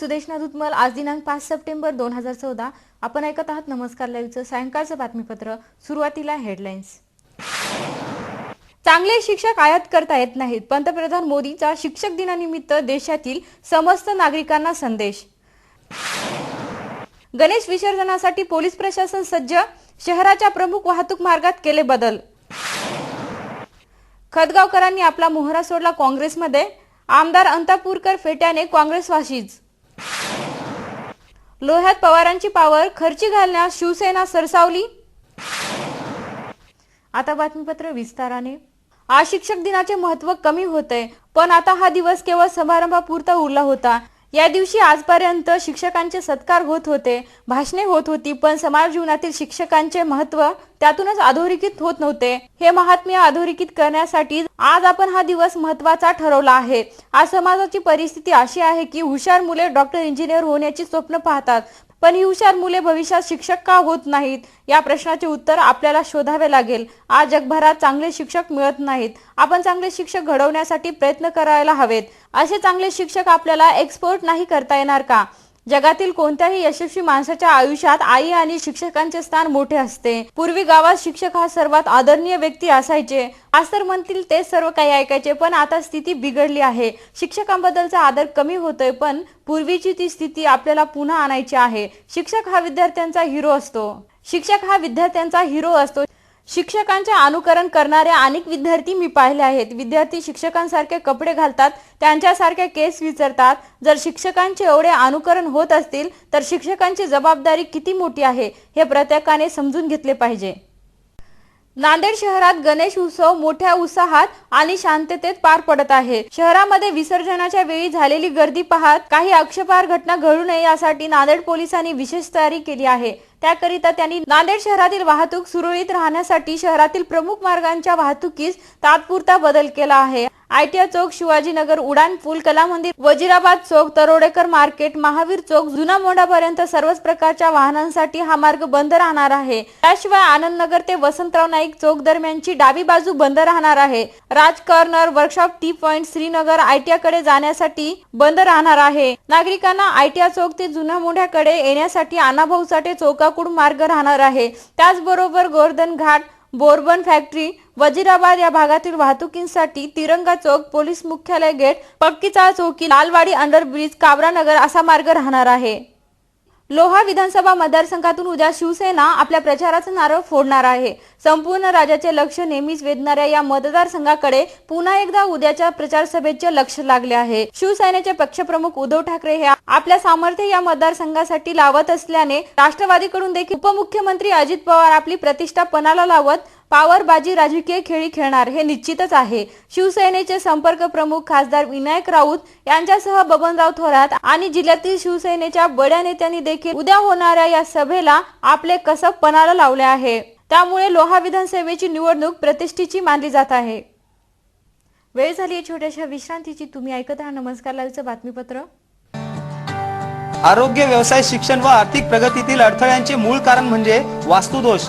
Sudeshna evening आज दिनांक पाच सप्टेंबर दोन हजार चौदा. आपण ऐकत आहात नमस्कार लाईव्हचं सायंकाळचं बातमीपत्र. सुरुवातीला हेडलाईन्स चांगले शिक्षक आयात करता येत नाहीत. पंतप्रधान मोदींचा शिक्षक दिनानिमित्त देशातील समस्त नागरिकांना संदेश. गणेश विसर्जनासाठी पोलीस प्रशासन सज्ज. शहराच्या प्रमुख वाहतूक मार्गात केले बदल. खतगावकरांनी आपला मोहरा सोडला काँग्रेसमध्ये. आमदार अंतापूरकर फेट्याने काँग्रेसवाशीच लोह्यात पवारांची पावर खर्ची घालण्यास शिवसेना सरसावली. आता बातमीपत्र विस्ताराने. आज शिक्षक दिनाचे महत्त्व कमी होते पण आता हा दिवस केवळ समारंभापुरता उरला होता. या दिवशी आजपर्यंत शिक्षकांचे सत्कार होत होते भाषणे होत होती पण समाज जीवनातील शिक्षकांचे महत्त्व त्यातूनच अधोरेखित होत नव्हते. हे महात्म्य अधोरेखित करण्यासाठी आज आपण हा दिवस महत्त्वाचा ठरवला आहे. आज समाजाची परिस्थिती अशी आहे की हुशार मुले डॉक्टर इंजिनियर होण्याची स्वप्न पाहतात पण ही हुशार मुले भविष्यात शिक्षक का होत नाहीत? या प्रश्नाचे उत्तर आपल्याला शोधावे लागेल. आज जगभरात चांगले शिक्षक मिळत नाहीत. आपण चांगले शिक्षक घडवण्यासाठी प्रयत्न करायला हवेत. असे चांगले शिक्षक आपल्याला एक्सपोर्ट नाही करता येणार का? जगातील कोणत्याही यशस्वी माणसाच्या आयुष्यात आई आणि शिक्षकांचे स्थान मोठे असते. पूर्वी गावात शिक्षक हा सर्वात आदरणीय व्यक्ती असायचे. आज तर म्हणतील ते सर्व काही ऐकायचे पण आता स्थिती बिघडली आहे. शिक्षकांबद्दलचा आदर कमी होतोय पण पूर्वीची ती स्थिती आपल्याला पुन्हा आणायची आहे. शिक्षक हा विद्यार्थ्यांचा हिरो असतो. शिक्षक हा विद्यार्थ्यांचा हिरो असतो. शिक्षकांचे अनुकरण करणारे अनेक विद्यार्थी मी पाहिले आहेत. विद्यार्थी शिक्षकांसारखे कपडे घालतात त्यांच्यासारखे केस विचारतात. जर शिक्षकांचे एवढे अनुकरण होत असतील तर शिक्षकांची जबाबदारी किती मोठी आहे हे प्रत्येकाने समजून घेतले पाहिजे. नांदेड शहरात गणेश उत्सव मोठ्या उत्साहात आणि शांततेत पार पडत आहे. शहरामध्ये विसर्जनाच्या वेळी झालेली गर्दी पाहत काही आक्षेपार घटना घडू नये यासाठी नांदेड पोलिसांनी विशेष तयारी केली आहे. त्याकरिता त्यांनी नांदेड शहरातील वाहतूक सुरळीत राहण्यासाठी शहरातील प्रमुख मार्गांच्या वाहतुकीस तात्पुरता बदल केला आहे. आयटीआय चौक शिवाजीनगर उडान पूल कला मंदिर वजिराबाद चौक तरोडेकर मार्केट महावीर चौक जुना मोंढापर्यंत सर्वच प्रकारच्या वाहनांसाठी हा मार्ग बंद राहणार आहे. त्याशिवाय आनंदनगर ते वसंतराव नाईक चौक दरम्यानची डावी बाजू बंद राहणार आहे. Raj corner workshop T point Shrinagar आयटीआयकडे जाण्यासाठी बंद राहणार आहे. नागरिकांना आयटीआय चौक ते जुना मोंढ्याकडे येण्यासाठी आनाभाऊ साठे चौकाकडून मार्ग राहणार आहे. त्याचबरोबर गोवर्धन घाट बोरबन फॅक्टरी वजिराबाद या भागातील वाहतुकीसाठी तिरंगा चौक पोलीस मुख्यालय गेट पक्कीचाळ चौकी लालवाडी अंडरब्रिज काबरानगर असा मार्ग राहणार आहे. लोहा विधानसभा मतदारसंघातून उद्या शिवसेना आपल्या प्रचाराचं नारळ फोडणार आहे. संपूर्ण राज्याचे लक्ष नेहमीच वेधणाऱ्या या मतदारसंघाकडे पुन्हा एकदा उद्याच्या प्रचार सभेचे लक्ष लागले आहे. शिवसेनेचे पक्षप्रमुख उद्धव ठाकरे हे आपल्या सामर्थ्य या मतदारसंघासाठी लावत असल्याने राष्ट्रवादीकडून देखील उपमुख्यमंत्री अजित पवार आपली प्रतिष्ठा पणाला लावत पावरबाजी राजकीय खेळी खेळणार हे निश्चितच आहे. शिवसेनेचे संपर्क प्रमुख खासदार विनायक राऊत यांच्यासह बबनराव थोरात आणि जिल्ह्यातील शिवसेनेच्या बड्या नेत्यांनी देखील उद्या होणाऱ्या या सभेला आपले कसब पणाला लावले आहे. त्यामुळे लोहा विधानसभेची निवडणूक प्रतिष्ठेची मानली जात आहे. वेळ झाली आहे छोट्याशा विश्रांतीची. तुम्ही ऐकत राहा नमस्कार लाईव्हचं बातमीपत्र. आरोग्य व्यवसाय शिक्षण व आर्थिक प्रगतीतील अडथळ्यांचे मूळ कारण म्हणजे वास्तुदोष.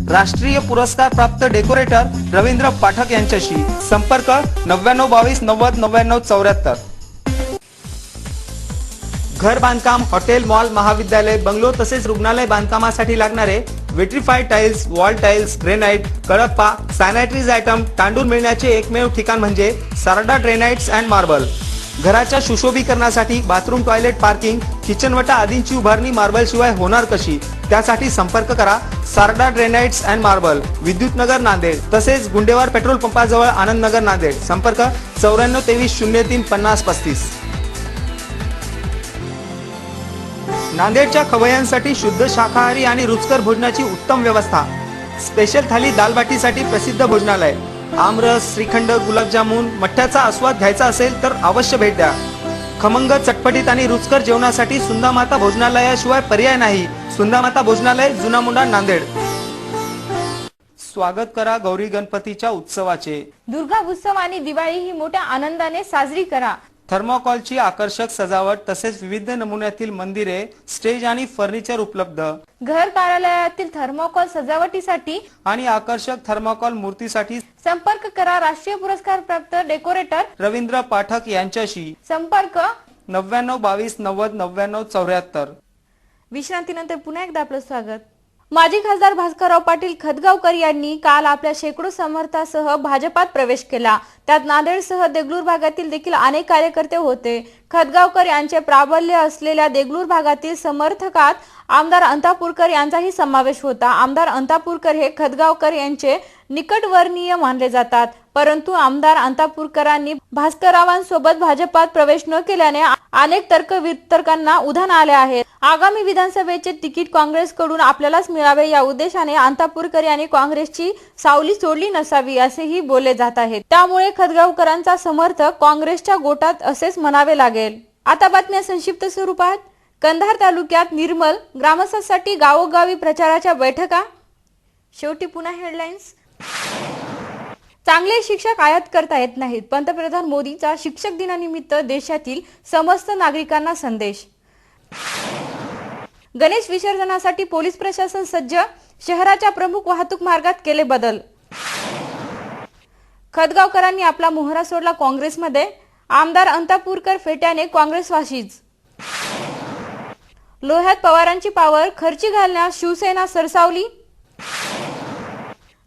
राष्ट्रीय पुरस्कार प्राप्त डेकोरेटर रवींद्र पाठक यांच्याशी. संपर्क नव्याण्णव बावीस नव्वद नव्याण्णव चौऱ्याहत्तर. घर बांधकाम हॉटेल मॉल महाविद्यालय बंगलो तसेच रुग्णालय बांधकामासाठी लागणारे vitrified tiles wall tiles granite Kadappa sanitaries item तांडून मिळण्याचे एकमेव ठिकाण म्हणजे सारडा ग्रेनाइट्स अँड मार्बल. घराच्या सुशोभीकरणासाठी बाथरूम टॉयलेट पार्किंग किचनवटा आदींची उभारणी मार्बल शिवाय होणार कशी? त्यासाठी संपर्क करा. सारडा ड्रेनाइट्स अँड मार्बल विद्युत नगर नांदेड तसेच गुंडेवार पेट्रोल पंपाजवळ आनंद नगर नांदेड. संपर्क चौऱ्याण्णव तेवीस शून्य तीन पन्नास पस्तीस. नांदेडच्या खवयांसाठी शुद्ध शाकाहारी आणि रुचकर भोजनाची उत्तम व्यवस्था. स्पेशल थाली दालबाटीसाठी प्रसिद्ध भोजनालय. आमरस श्रीखंड गुलाबजामुन मठ्ठ्याचा आस्वाद घ्यायचा असेल तर अवश्य भेट द्या. खमंग चटपटीत आणि रुचकर जेवणासाठी सुंदामाता भोजनालयाशिवाय पर्याय नाही. सुंदामाता भोजनालय जुना मुंडा नांदेड. स्वागत करा गौरी गणपतीच्या उत्सवाचे. दुर्गा उत्सव आणि दिवाळी ही मोठ्या आनंदाने साजरी करा. थर्मोकॉलची आकर्षक सजावट तसेच विविध नमुन्यातील मंदिरे स्टेज आणि फर्निचर उपलब्ध. घर कार्यालयातील थर्मोकॉल सजावटीसाठी आणि आकर्षक थर्माकॉल मूर्तीसाठी संपर्क करा राष्ट्रीय पुरस्कार प्राप्त डेकोरेटर रवींद्र पाठक यांच्याशी. संपर्क नव्याण्णव बावीस नव्वद नव्याण्णव चौऱ्याहत्तर. विश्रांतीनंतर पुन्हा एकदा आपलं स्वागत. माजी खासदार भास्करराव पाटील खतगावकर यांनी काल आपल्या शेकडो समर्थासह भाजपात प्रवेश केला. त्यात नांदेडसह देगलूर भागातील देखील अनेक कार्यकर्ते होते. खतगावकर यांचे प्राबल्य असलेल्या देगलूर भागातील समर्थकात आमदार अंतापूरकर यांचाही समावेश होता. आमदार अंतापूरकर हे खतगावकर यांचे निकटवर्णीय मानले जातात. परंतु आमदार अंतापूरकरांनी भास्कररावांसोबत भाजपात प्रवेश न केल्याने अनेक तर्क वितर्कांना उधाण आले आहे. आगामी विधानसभेचे तिकीट काँग्रेसकडून आपल्यालाच मिळावे या उद्देशाने अंतापूरकर यांनी काँग्रेसची सावली सोडली नसावी असेही बोलले जात आहे. त्यामुळे खतगावकरांचा समर्थक काँग्रेसच्या गोटात असेच म्हणावे लागेल. आता बातम्या संक्षिप्त स्वरूपात. कंधार तालुक्यात निर्मल ग्रामस्थांसाठी गावोगावी प्रचाराच्या बैठका. शेवटी पुन्हा हेडलाईन्स चांगले शिक्षक आयात करता येत नाहीत. पंतप्रधान मोदींचा शिक्षक दिनानिमित्त देशातील समस्त नागरिकांना संदेश. गणेश विसर्जनासाठी पोलीस प्रशासन सज्ज शहराच्या प्रमुख वाहतूक मार्गात केले बदल. खतगावकरांनी आपला मोहरा सोडला काँग्रेसमध्ये. आमदार अंतापूरकर फेट्याने काँग्रेसवासीच. लोह्यात पवारांची पावर खर्ची घालण्यास शिवसेना सरसावली.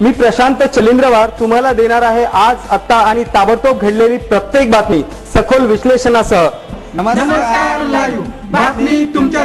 मी प्रशांत चलिंद्रवार तुम्हाला देणार आहे आज आत्ता आणि ताबडतोब घडलेली प्रत्येक बातमी सखोल विश्लेषणासह. नमस्कार बातमी तुमच्या